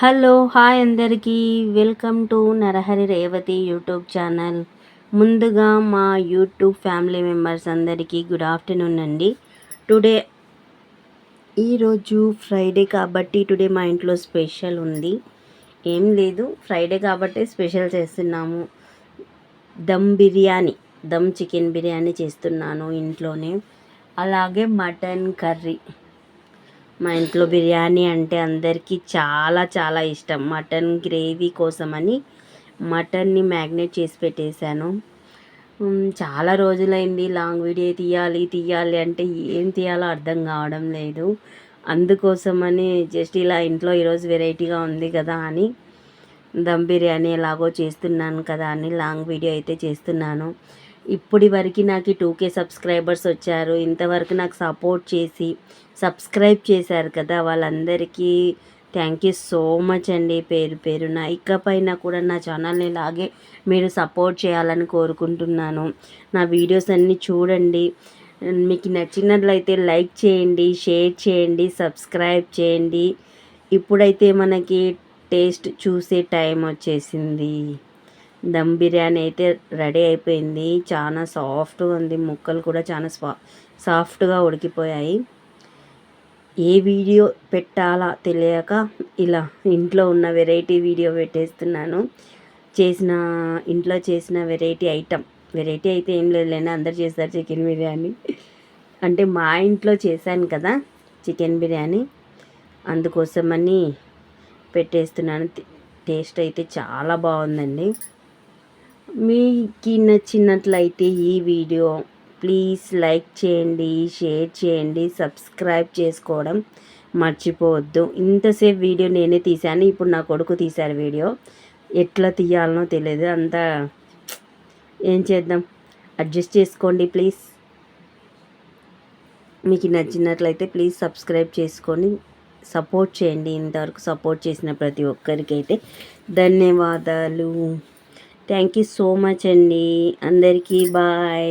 Hello hi అందరికీ. Welcome to Narahari Revathi YouTube channel. ముందుగా మా యూట్యూబ్ ఫ్యామిలీ మెంబర్స్ అందరికీ గుడ్ ఆఫ్టర్నూన్ అండి. టుడే ఈరోజు ఫ్రైడే కాబట్టి టుడే మా ఇంట్లో స్పెషల్ ఉంది. ఏం లేదు ఫ్రైడే కాబట్టి స్పెషల్ చేస్తున్నాము. దమ్ బిర్యానీ దమ్ చికెన్ బిర్యానీ చేస్తున్నాను ఇంట్లోనే. అలాగే మటన్ కర్రీ. మా ఇంట్లో బిర్యానీ అంటే అందరికీ చాలా చాలా ఇష్టం. మటన్ గ్రేవీ కోసమని మటన్ని మ్యాగ్నేట్ చేసి పెట్టేశాను. చాలా రోజులైంది లాంగ్ వీడియో తీయాలి తీయాలి అంటే ఏం తీయాలో అర్థం కావడం లేదు. అందుకోసమని జస్ట్ ఇలా ఇంట్లో ఈరోజు వెరైటీగా ఉంది కదా అని దమ్ బిర్యానీ ఎలాగో చేస్తున్నాను కదా అని లాంగ్ వీడియో అయితే చేస్తున్నాను. ఇప్పటి వరకు నాకు టూ కే సబ్స్క్రైబర్స్ వచ్చారు. ఇంతవరకు నాకు సపోర్ట్ చేసి సబ్స్క్రైబ్ చేశారు కదా వాళ్ళందరికీ థ్యాంక్ యూ సో మచ్ అండి పేరు పేరున. ఇకపైన కూడా నా ఛానల్ని ఇలాగే మీరు సపోర్ట్ చేయాలని కోరుకుంటున్నాను. నా వీడియోస్ అన్నీ చూడండి. మీకు నచ్చినట్లయితే లైక్ చేయండి షేర్ చేయండి సబ్స్క్రైబ్ చేయండి. ఇప్పుడైతే మనకి టేస్ట్ చూసే టైం వచ్చేసింది. దమ్ బిర్యానీ అయితే రెడీ అయిపోయింది. చాలా సాఫ్ట్గా ఉంది. ముక్కలు కూడా చాలా సా సాఫ్ట్గా ఉడికిపోయాయి. ఏ వీడియో పెట్టాలా తెలియక ఇలా ఇంట్లో ఉన్న వెరైటీ వీడియో పెట్టేస్తున్నాను. చేసిన ఇంట్లో చేసిన వెరైటీ ఐటమ్. వెరైటీ అయితే ఏం లేదులేండి అందరు చేస్తారు చికెన్ బిర్యానీ. అంటే మా ఇంట్లో చేశాను కదా చికెన్ బిర్యానీ. అందుకోసమని పెట్టేస్తున్నాను. టేస్ట్ అయితే చాలా బాగుందండి. మీకు నచ్చినట్లయితే ఈ వీడియో ప్లీజ్ లైక్ చేయండి షేర్ చేయండి సబ్స్క్రైబ్ చేసుకోవడం మర్చిపోవద్దు. ఇంతసేపు వీడియో నేనే తీశాను ఇప్పుడు నా కొడుకు తీశారు వీడియో. ఎట్లా తీయాలనో తెలియదు అంతా ఏం చేద్దాం? అడ్జస్ట్ చేసుకోండి ప్లీజ్. మీకు నచ్చినట్లయితే ప్లీజ్ సబ్స్క్రైబ్ చేసుకొని సపోర్ట్ చేయండి. ఇంతవరకు సపోర్ట్ చేసిన ప్రతి ఒక్కరికైతే ధన్యవాదాలు. థ్యాంక్ యూ సో మచ్ అండి. అందరికీ బాయ్.